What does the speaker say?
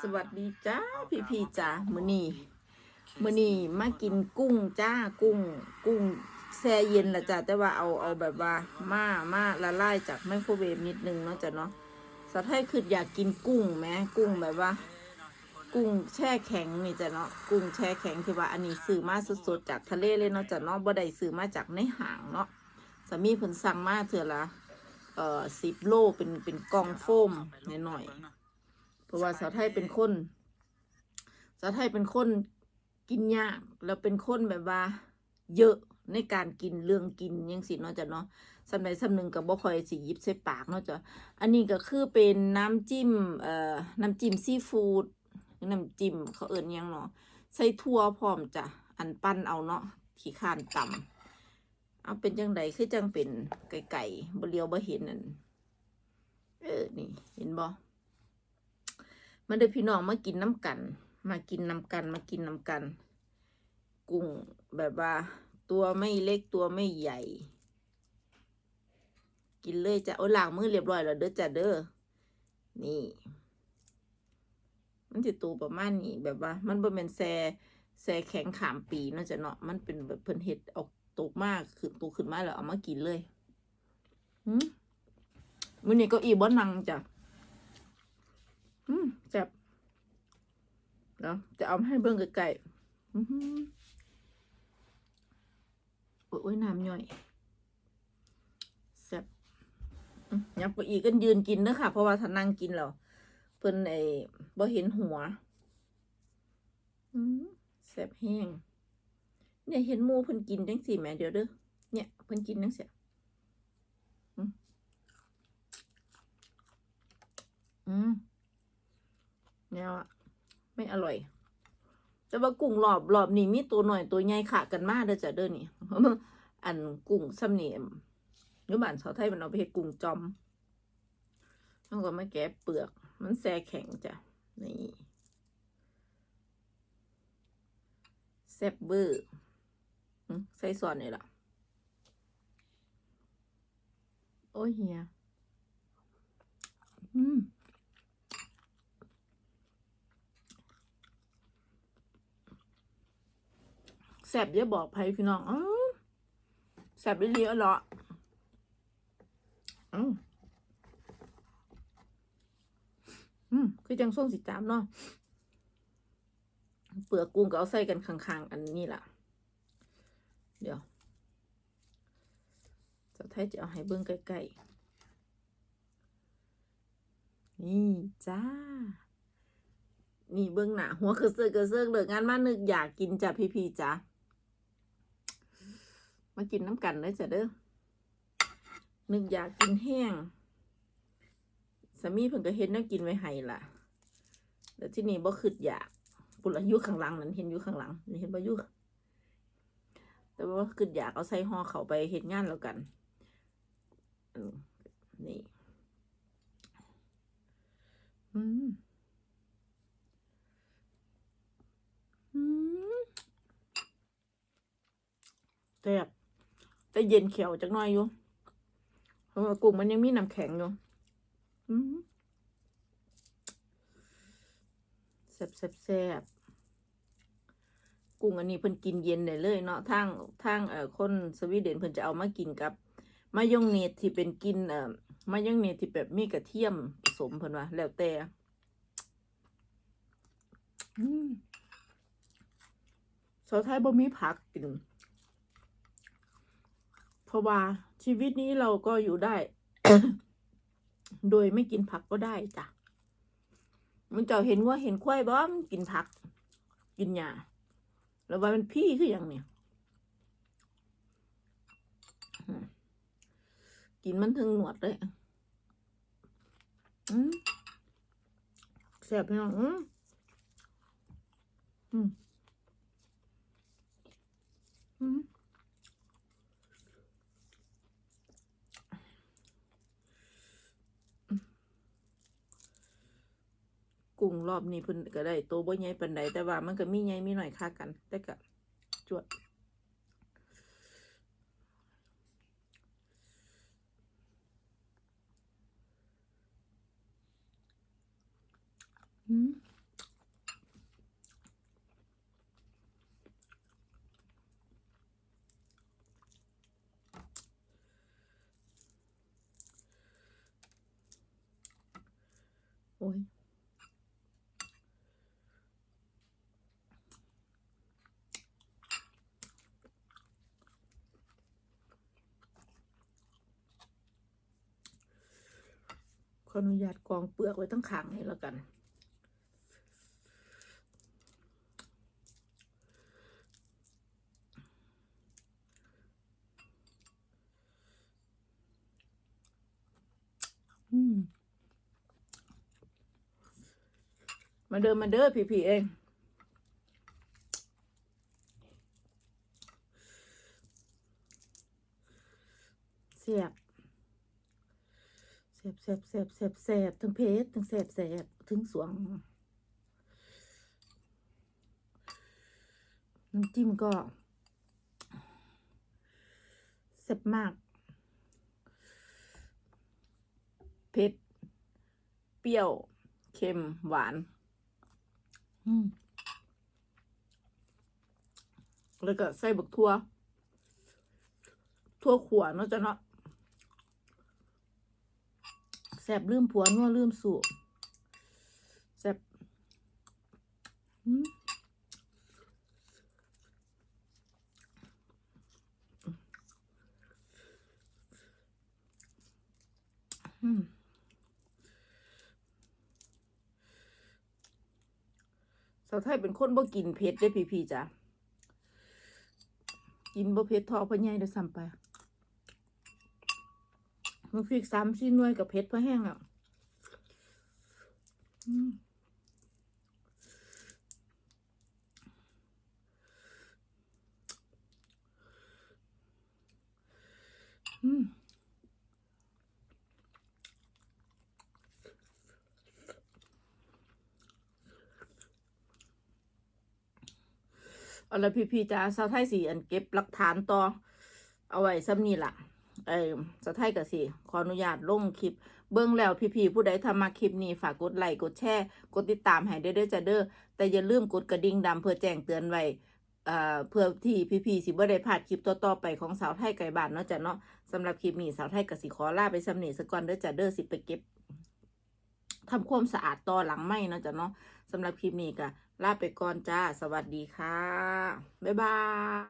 สวัสดีจ้าพี่พี่ๆจ้ามื้อนี้มื้อนี้มากินกุ้งจ้ากุ้ง กุ้งแช่เย็นละจ้าแต่ว่าเอาเอาแบบว่ามามาละลายจากไมโครเวฟนิดนึงเนาะจ้ะเนาะสะท้ายคืออยากกินกุ้งแหมกุ้งแบบว่า กุ้งแช่แข็งนี่จ้ะเนาะกุ้งแช่แข็งที่ว่าอันนี้ซื้อมาสดๆจากทะเลเลยเนาะจ้ะเนาะบ่ได้ซื้อมาจากในห้างเนาะสามีเพิ่นสั่งมาเถื่อละเอ่อสิบโลเป็นเป็นกล่องโฟมหน่อยๆ เพราะว่าสาวไทยเป็นคนสาวไทยเป็นคนกินยากแล้วเป็นคนแบบว่า เยอะในการกินเรื่องกินยังสิเนาะจ้ะเนาะสำใดสำหนึ่งกับบ่คอยสิยิบใส่ปากเนาะจ้ะอันนี้ก็คือเป็นน้ำจิ้มเอ่อน้ำจิ้มซีฟู้ดน้ำจิ้มเขาเอิ้นยังเนาะใส่ทั่วพร้อมจ้ะอันปั้นเอาเนาะขี้ข้านต่ำเอาเป็นจังใดคือจังเป็นไก่ไก่บ่เลียวบ่เห็นนั่นเออนี่เห็นบ่ มาเด้อพี่น้องมากินน้ำกัน มากินน้ำกันมากินน้ำกัน กุ้งแบบว่า ตัวไม่เล็กตัวไม่ใหญ่ กินเลยจ้ะโอ้ล้างมือเรียบร้อยแล้วเด้อจ้ะเด้อนี่ มันจะตัวประมาณนี้แบบว่า มันบ่เป็นแซ่แซ่แข็งขามปีเนาจะเนาะมันเป็นแบบเพิ่นเฮ็ดออกตกมากขึ้นตัวขึ้นมาแล้วเอามากินเลยหืมมื้อนี้ก็อีบ่นังจ้ะ อืมแซ่บเนาะจะเอาให้เบิ่งไก่ๆอื้อหือโอ้ยน้ำย่อยแซ่บยับไปอีกกันยืนกินเด้อค่ะ เพราะว่าถ้านั่งกินแล้วเพิ่นไอ้บ่เห็นหัวอืมแซ่บแห้งเนี่ยเห็นหมูเพิ่นกินจังสี่แม่เดี๋ยวเด้อเนี่ยเพิ่นกินจังสี่อืมอืม เนี่ยอะไม่อร่อย แต่ว่ากุ้งรอบรอบนี้มีตัวหน่อยตัวใหญ่ขะกันมากเด้อจ้ะเด้อนี่อันกุ้งซ้ำนี่ยุบานชาวไทยมันเอาไปเฮ็ดกุ้งจอมต้องก็มาแกะเปลือก มันแซ่แข็งจ้ะนี่แซ่บเบอร์ใส่ซอนนี่ล่ะ โอ้ยเฮียอืม แสบเดี๋ยวบอกไผพี่น้องอแสบไปเรียอะเหรออืมอืมคือจังส่งสิจามเนาะเปลือกกุ้งก็เอาใส่กันข้างๆอันนี้ล่ะ เดี๋ยวจะไทยจะเอาให้เบิ้องใกล้ๆนี่จ้า นี่เบื้องหน้าหัวคือเสือกระเสือกเลยงานมานึกอยากกินจ้ะพี่ๆจ้ะ มากินน้ำกันเลยจ้ะเด้อนึกอยากกินแห้งสามีเพิ่งก็เห็นน่ากินไว้ให้ล่ะแล้วที่นี่บ่คืดอยากปุระยุข้างหลังนั่นเห็นอยู่ข้างหลังนี่เห็นบ่ยุแต่ว่าคืดอยากเอาใส่ห่อเขาไปเห็นงานแล้วกัน อืม อืมแซ่บ แต่เย็นเขียวจักหน่อยอยู่เพราะว่ากุ้งมันยังมีน้ำแข็งอยู่อืมแซ่บแซ่บแซ่บกุ้งอันนี้เพิ่นกินเย็นได้เลยเนาะทางทางเอ่อคนสวีเดนเพิ่นจะเอามากินกับมายองเนสที่เป็นกินเอ่อมายองเนสที่แบบมีกระเทียมผสมเพิ่นว่าแล้วแต่อืมสาวไทยบ่มีผักกิน เพราะว่าชีวิตนี้เราก็อยู่ได้ โดยไม่กินผักก็ได้จ้ะมันเจะเห็นว่าเห็นควายบ่มันกินผัก กินหญ้าแล้วว่ามันพี่คืออย่างเนี่ยกินมันถึงหนวดเลยแซ่บพี่น้องอืมอืม กุ้งรอบนี้เพิ่นก็ได้โตวบ่ใหญ่ปานใดแต่ว่ามันก็มีใหญ่มีหน่อยค่ากัน แต่ก็จวดออืมโอ้ย ขออนุญาตกองเปลือกไว้ตั้งขางให้แล้วกัน มาเดินมาเด้อพี่พี่ๆเองเสียบ สบแสบแสบแสบแสบทั้งเพชรทั้งแสบแสบถึงสวง น้ำจิ้มก็แซ่บมาก เผ็ด เปรี้ยว เค็ม หวานอืมแล้วก็ใส่บักทั่ว ทั่วขวเนาะจ้ะเนาะ แซบลืมผัวนัวลืมสู่แซบอืมอืมสาวไทยเป็นคนบ่กินเผ็ดได้พี่ๆจ้ะ กินบ่เผ็ดทอพะใหญ่เด้อซ้ำไป มันพริกสามสี่น่วยกับเผ็ดพะแห้งอะอืมอืมเอาละพี่พี่ๆจ้าสาวไทยสีอันเก็บหลักฐานต่อ เอาไว้ซ้ำนี่ล่ะ เออสะไทยกับสิขออนุญาตลงคลิป เบิ้งแล้วพี่ๆผู้ใดทำมาคลิปนี้ฝากกดไลค์กดแชร์กดติดตามให้เด้อเด้อจ้ะเด้อแต่อย่าลืมกดกระดิ่งดำเพื่อแจ้งเตือนไว้เอ่อเพื่อที่พี่ๆสิบ่ได้พลาดคลิปต่อๆไปของสาวไทยไก่บ้านเนาะจ้ะเนาะสำหรับคลิปนี้สาวไทยกับสิขอลาไปสำนีสก่อนเด้อจ้ะเด้อสิไปเก็บทำความสะอาดต่อหลังไม่เนาะจ้ะเนาะสำหรับคลิปนี้ก็ลาไปก่อนจ้า สวัสดีค่ะ บ๊ายบาย